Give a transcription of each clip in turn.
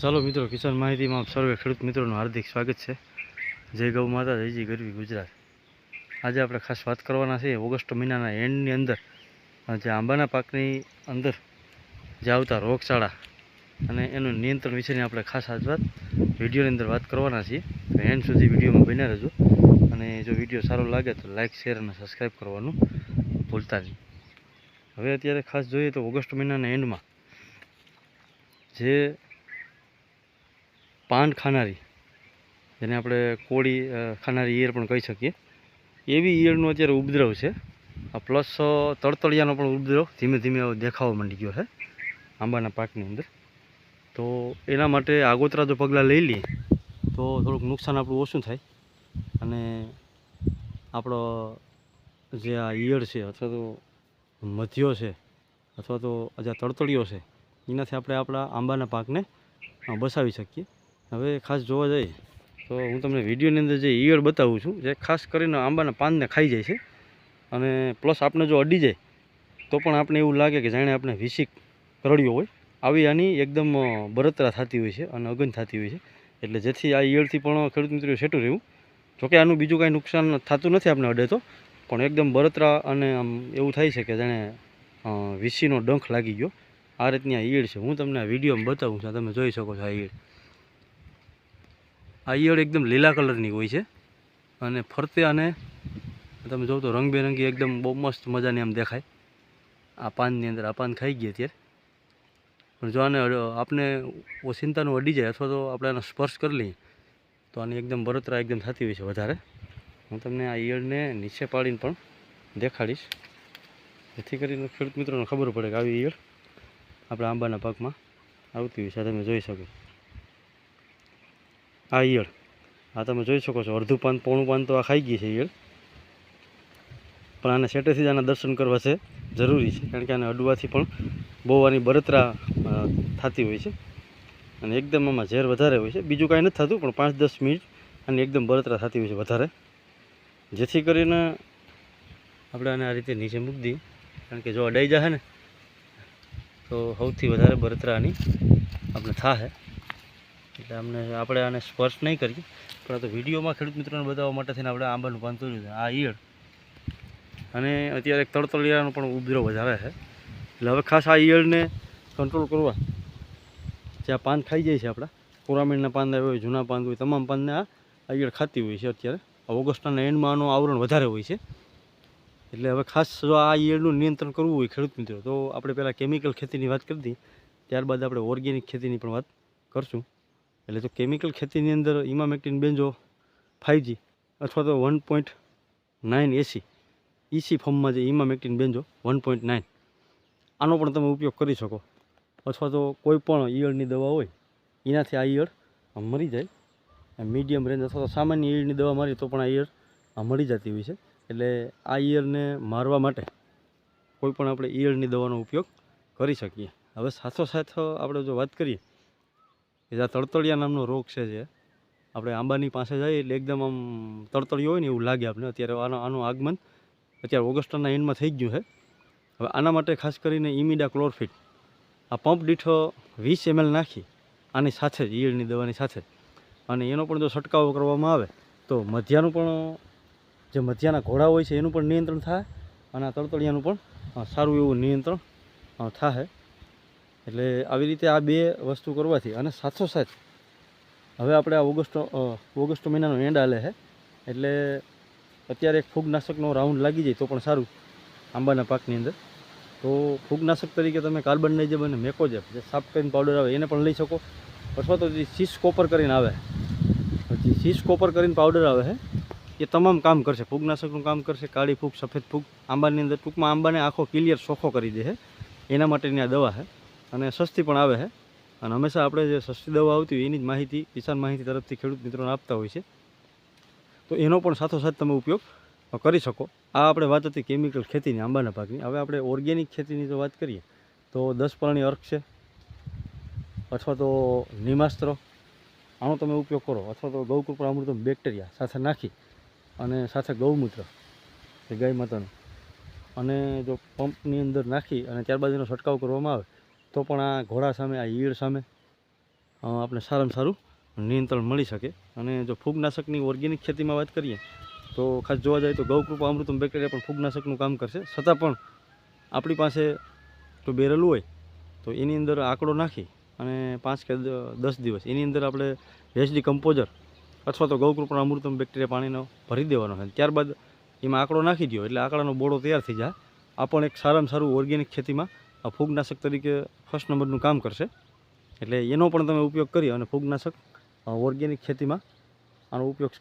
ચાલો મિત્રો, કિસાન માહિતીમાં સર્વે ખેડૂત મિત્રોનું હાર્દિક સ્વાગત છે. જય ગૌ માતા જયજી જય ગરવી ગુજરાત. આજે આપણે ખાસ વાત કરવાના છે ઓગસ્ટ મહિનાના એન્ડની અંદર, જે આંબાના પાકની અંદર જે આવતા રોગચાળા અને એનું નિયંત્રણ વિશેની આપણે ખાસ આજ વાત વિડીયોની અંદર વાત કરવાના છીએ. તો એન્ડ સુધી વિડીયોમાં બન્યા રહેજો અને જો વીડિયો સારો લાગે તો લાઇક શેર અને સબસ્ક્રાઈબ કરવાનું ભૂલતા નહીં. હવે અત્યારે ખાસ જોઈએ તો ઓગસ્ટ મહિનાના એન્ડમાં જે પાન ખાનારી, જેને આપણે કોળી ખાનારી ઈયળ પણ કહી શકીએ. એવી ઈયળનો અત્યારે ઉપદ્રવ છે. આ પ્લસ તળતળિયાનો પણ ઉપદ્રવ ધીમે ધીમે દેખાવા માંડી ગયો છે, આંબાના પાકની અંદર. તો એના માટે આગોતરા જો પગલાં લઈ લઈએ, તો થોડુંક નુકસાન આપણું ઓછું થાય. અને આપણો જે આ ઈયળ છે, અથવા તો મધ્યો છે, અથવા તો જે તળતળિયો છે, એનાથી આપણે આપણા આંબાના પાકને બસાવી શકીએ. હવે ખાસ જોવા જઈએ તો હું તમને વિડીયોની અંદર જે ઈયળ બતાવું છું, જે ખાસ કરીને આંબાના પાનને ખાઈ જાય છે. અને પ્લસ આપણે જો અડી જાય, તો પણ આપણે એવું લાગે કે જાણે આપણે વિસિક કરડ્યો હોય. આવી આની એકદમ બરતરા થતી હોય છે અને અગન થતી હોય છે. એટલે જેથી આ ઈયળથી પણ ખેડૂત મિત્રો સેટું રહેવું. જોકે આનું બીજું કાંઈ નુકસાન થતું નથી આપણે અડે તો, પણ એકદમ બરતરા અને આમ એવું થાય છે કે જાણે વીસીનો ડંખ લાગી ગયો. આ રીતની આ ઈયળ છે. હું તમને આ વિડીયોમાં બતાવું છું. તમે જોઈ શકો છો આ ઈયળ. આ ઈયળ એકદમ લીલા કલરની હોય છે. અને ફરતે આને તમે જોવો તો રંગબેરંગી એકદમ બહુ મસ્ત મજાની આમ દેખાય. આ પાનની અંદર આ પાન ખાઈ ગયા અત્યારે. પણ જો આને આપણે ઓચિંતાનું અડી જાય અથવા તો આપણે આનો સ્પર્શ કરી લઈએ, તો આની એકદમ બળતરા એકદમ થતી હોય છે વધારે. હું તમને આ ઈયળને નીચે પાડીને પણ દેખાડીશ. જેથી કરીને ખેડૂત મિત્રોને ખબર પડે કે આવી ઈયળ આપણા આંબાના પાકમાં આવતી હોય છે. તમે જોઈ શકો. આ ઈયળ. આ તમે જોઈ શકો છો, અડધું પાન, પોણું પાન તો આ ખાઈ ગઈ છે ઈયળ. પણ આને સેટેથી જ આના દર્શન કરવા છે જરૂરી છે, કારણ કે આને અડવાથી પણ બહુ આની બળતરા થતી હોય છે. અને એકદમ આમાં ઝેર વધારે હોય છે. બીજું કાંઈ નથી થતું, પણ પાંચ દસ મિનિટ આની એકદમ બળતરા થતી હોય છે વધારે. જેથી કરીને આપણે આને આ રીતે નીચે મૂકી દઈએ. કારણ કે જો અડાઈ જશે ને, તો સૌથી વધારે બળતરાની આપણે થાશે એટલે અમને આપણે આને સ્પર્શ નહીં કરીએ. પણ તો વિડીયોમાં ખેડૂત મિત્રોને બતાવવા માટે થઈને આપણે આંબાનું પાન તોડ્યું છે. આ ઈયળ. અને અત્યારે તળતળિયાનો પણ ઉપદ્રવ વધારે છે. એટલે હવે ખાસ આ ઈયળને કંટ્રોલ કરવા. જે આ પાન ખાઈ જાય છે આપણા. કોરામીણના પાન હોય જૂના પાન હોય, તમામ પાનને આ ઈયળ ખાતી હોય છે અત્યારે. ઓગસ્ટના એન્ડમાં આનું આવરણ વધારે હોય છે. એટલે હવે ખાસ જો આ ઈયળનું નિયંત્રણ કરવું હોય ખેડૂત મિત્રો, તો આપણે પહેલાં કેમિકલ ખેતીની વાત કરી હતી ત્યારબાદ આપણે ઓર્ગેનિક ખેતીની પણ વાત કરશું. એટલે જો કેમિકલ ખેતીની અંદર ઇમામેક્ટિન બેન્જો ફાઇવજી અથવા તો one point nine AC EC ફોર્મમાં જે emamectin benzo one point nine આનો પણ તમે ઉપયોગ કરી શકો. અથવા તો કોઈ પણ ઈયળની દવા હોય, એનાથી આ ઈયળ મરી જાય. મીડિયમ રેન્જ અથવા તો સામાન્ય ઈયળની દવા મારી તો પણ આ ઈયળ મરી જતી હોય છે. એટલે આ ઈયળને મારવા માટે કોઈ પણ આપણે ઈયળની દવાનો ઉપયોગ કરી શકીએ. હવે સાથોસાથ આપણે જો વાત કરીએ જે આ તળતળિયા નામનો રોગ છે જે. આપણે આંબાની પાસે જઈએ એટલે એકદમ આમ તળતળિયો હોય ને એવું લાગે આપણે અત્યારે આનો આનું આગમન અત્યારે ઓગસ્ટના એન્ડમાં થઈ ગયું છે. હવે આના માટે ખાસ કરીને ઇમિડા ક્લોરફિટ. આ પંપ દીઠો વીસ એમએલ નાખી આની સાથે જ, ઈયળની દવાની સાથે અને એનો પણ જો છંટકાવ કરવામાં આવે તો મધ્યાનું પણ, જે મધ્યાના ઘોડા હોય છે એનું પણ નિયંત્રણ થાય અને આ તળતળિયાનું પણ સારું એવું નિયંત્રણ થાય એટલે આવી રીતે આ બે વસ્તુ કરવાથી અને સાથોસાથ હવે આપણે આ ઓગસ્ટ ઓગસ્ટ મહિનાનો એન્ડ આલે છે એટલે અત્યારે એક ફૂગનાશકનો રાઉન્ડ લાગી જાય તો પણ સારું આંબાના પાકની અંદર. તો ફૂગનાશક તરીકે તમે કાર્બન નાઇઝેબ અને મેકોજેબ જે સાફ કરીને પાવડર આવે એને પણ લઈ શકો. અથવા તો જે સીસ કોપર કરીને આવે. જે સીસ કોપર કરીને પાવડર આવે છે એ તમામ કામ કરશે. ફૂગનાશકનું કામ કરશે, કાળી ફૂગ, સફેદ ફૂગ, આંબાની અંદર ટૂંકમાં આંબાને આખો ક્લિયર સોખો કરી દે છે એના માટેની આ દવા છે અને સસ્તી પણ આવે છે. અને હંમેશા આપણે જે સસ્તી દવા આવતી હોય એની જ માહિતી, કિસાન માહિતી તરફથી ખેડૂત મિત્રોને આપતા હોય છે. તો એનો પણ સાથોસાથ તમે ઉપયોગ કરી શકો. આ આપણે વાત હતી કેમિકલ ખેતીની, આંબાના પાકની હવે આપણે ઓર્ગેનિક ખેતીની જો વાત કરીએ, તો દસ પરણી અર્ક છે, અથવા તો નિમાસ્ત્ર. આનો તમે ઉપયોગ કરો, અથવા તો ગૌકૃપા અમૃતમ બેક્ટેરિયા સાથે નાખી અને સાથે ગૌમૂત્ર, એ ગાય માતાનું. અને જો પંપની અંદર નાખી અને ત્યારબાદ એનો છંટકાવ કરવામાં આવે તો પણ આ ઘોડા સામે, આ ઈયળ સામે આપણે સારામાં સારું નિયંત્રણ મળી શકે. અને જો ફૂગનાશકની ઓર્ગેનિક ખેતીમાં વાત કરીએ, તો ખાસ જોવા જાય તો ગૌકૃપા અમૃતમ બેક્ટેરિયા પણ ફૂગનાશકનું કામ કરશે. છતાં પણ આપણી પાસે જો બેરેલું હોય, તો એની અંદર આંકડો નાખી અને પાંચ કે દસ દિવસ એની અંદર આપણે વેચડી કમ્પોઝર અથવા તો ગૌકૃપા અમૃતમ બેક્ટેરિયા પાણીનો ભરી દેવાનો છે ત્યારબાદ એમાં આંકડો નાખી દો એટલે આંકડાનો બોળો તૈયાર થઈ જાય. આ પણ એક સારામાં સારું ઓર્ગેનિક ખેતીમાં આ ફૂગનાશક તરીકે ફર્સ્ટ નંબરનું કામ કરશે. એટલે એનો પણ તમે ઉપયોગ કરી અને ફૂગનાશક ઓર્ગેનિક ખેતીમાં આનો ઉપયોગ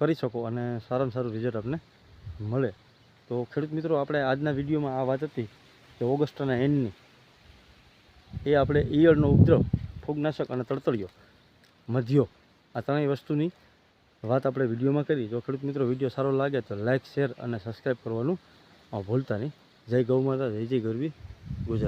કરી શકો અને સારામાં સારું રિઝલ્ટ આપને મળે. તો ખેડૂત મિત્રો, આપણે આજના વિડીયોમાં આ વાત હતી કે ઓગસ્ટના એન્ડની એ આપણે ઈયળનો ઉપદ્રવ, ફૂગનાશક અને તળતળિયો મધ્યો, આ ત્રણેય વસ્તુની વાત આપણે વિડીયોમાં કરી. જો ખેડૂત મિત્રો, વીડિયો સારો લાગે તો લાઇક શેર અને સબસ્ક્રાઈબ કરવાનું ભૂલતા નહીં. જય ગૌ માતા, જય જય ગરવી. 估计